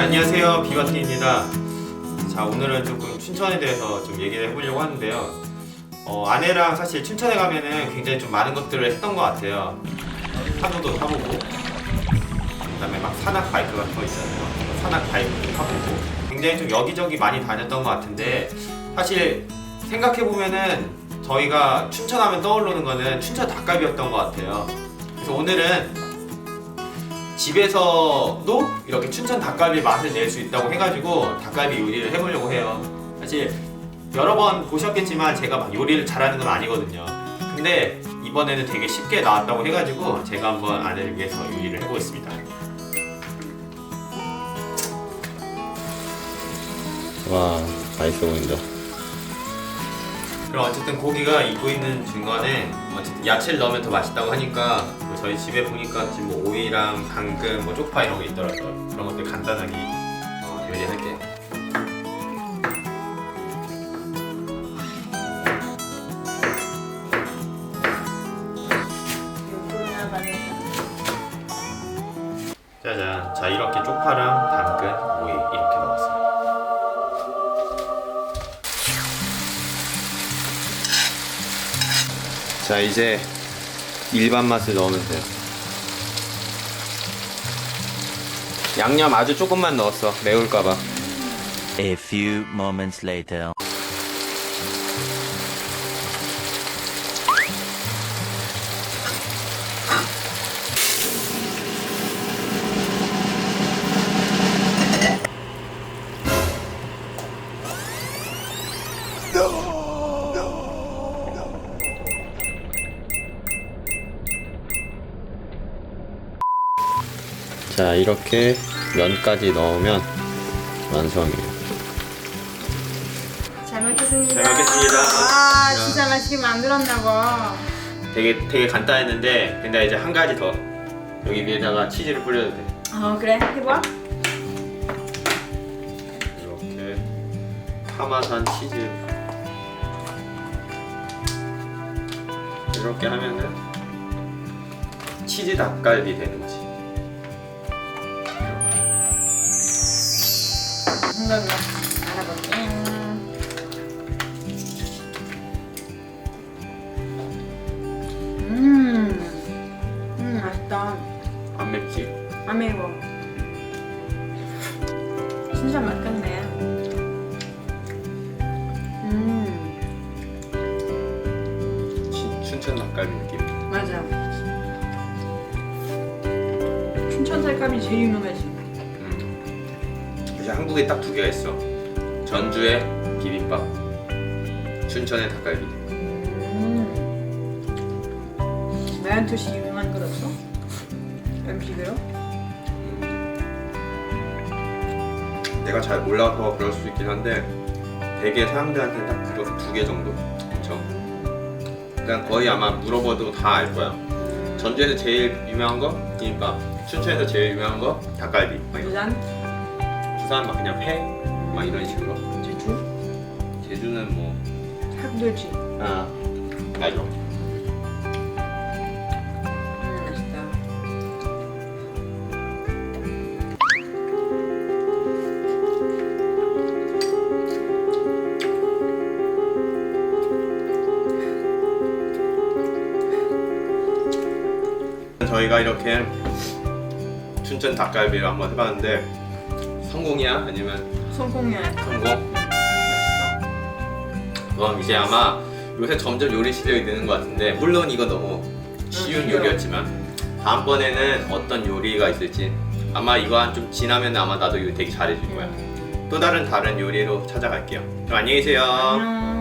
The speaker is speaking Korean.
안녕하세요 비바티입니다. 자 오늘은 조금 춘천에 대해서 좀 얘기를 해보려고 하는데요. 어, 아내랑 사실 춘천에 가면은 굉장히 좀 많은 것들을 했던 것 같아요. 파도도 타보고, 그 다음에 막 산악 바이크 같은 거 있잖아요. 산악 바이크도 타보고, 굉장히 좀 여기저기 많이 다녔던 것 같은데 사실 생각해 보면은 저희가 춘천하면 떠오르는 거는 춘천 닭갈비였던 것 같아요. 그래서 오늘은 집에서도 이렇게 춘천 닭갈비 맛을 낼 수 있다고 해가지고 닭갈비 요리를 해보려고 해요. 사실 여러 번 보셨겠지만 제가 막 요리를 잘하는 건 아니거든요. 근데 이번에는 되게 쉽게 나왔다고 해가지고 제가 한번 아내를 위해서 요리를 해보겠습니다. 와 맛있어 보인다 그럼 어쨌든 고기가 익고 있는 중간에 어쨌든 야채를 넣으면 더 맛있다고 하니까 뭐 저희 집에 보니까 지금 뭐 오이랑 당근, 뭐 쪽파 이런 거 있더라고요. 그런 것들 간단하게 어, 요리할게요. 짜잔. 자 이렇게 쪽파랑 당근, 오이 이렇게 넣었어요. 자 이제 일반 맛을 넣으면 돼요. 양념 아주 조금만 넣었어. 매울까봐. A few moments later. 자 이렇게 면까지 넣으면 완성이에요 잘 먹겠습니다. 잘 먹겠습니다. 아, 야. 진짜 맛있게 만들었나 봐. 되게 되게 간단했는데 근데 이제 한 가지 더 여기 위에다가 치즈를 뿌려도 돼. 어, 그래. 해봐. 이렇게 파마산 치즈 이렇게 하면은 치즈 닭갈비 되는 거지. 걸로 알아볼게. 음, 음, 맛있다. 안 맵지? 안 매워. 진짜 맛있네. 음, 춘- 춘천 닭갈비 느낌. 맞아. 춘천 살감이 제일 유명하지. 음. 이제 한국에 딱 두 개가 있어. 전주의 비빔밥, 춘천의 닭갈비. 음. 메안토시 유명한 것 없어? 음식으로? 내가 잘 몰라서 그럴 수 있긴 한데 되게 사람들한테 딱 그거 두 개 정도. 그쵸? 그러니까 거의 아마 물어봐도 다 알 거야. 전주에서 제일 유명한 거 비빔밥, 춘천에서 제일 유명한 거 닭갈비. 막 이런. 부산? 부산 막 그냥 회, 막 이런 식으로. 제주? 제주는 뭐 학도지. 아, 맞아. 음, 맛있다. 저희가 이렇게 춘천 닭갈비를 한번 해봤는데 성공이야 아니면 성공이야. 성공? 됐어. 그럼 이제 아마 요새 점점 요리 실력이 느는 것 같은데 물론 이거 너무 쉬운 쉬워. 요리였지만 다음번에는 어떤 요리가 있을지 아마 이거 한 좀 지나면 아마 나도 이거 되게 잘해줄 거야. 또 다른 다른 요리로 찾아갈게요. 그럼 안녕히 계세요. 안녕.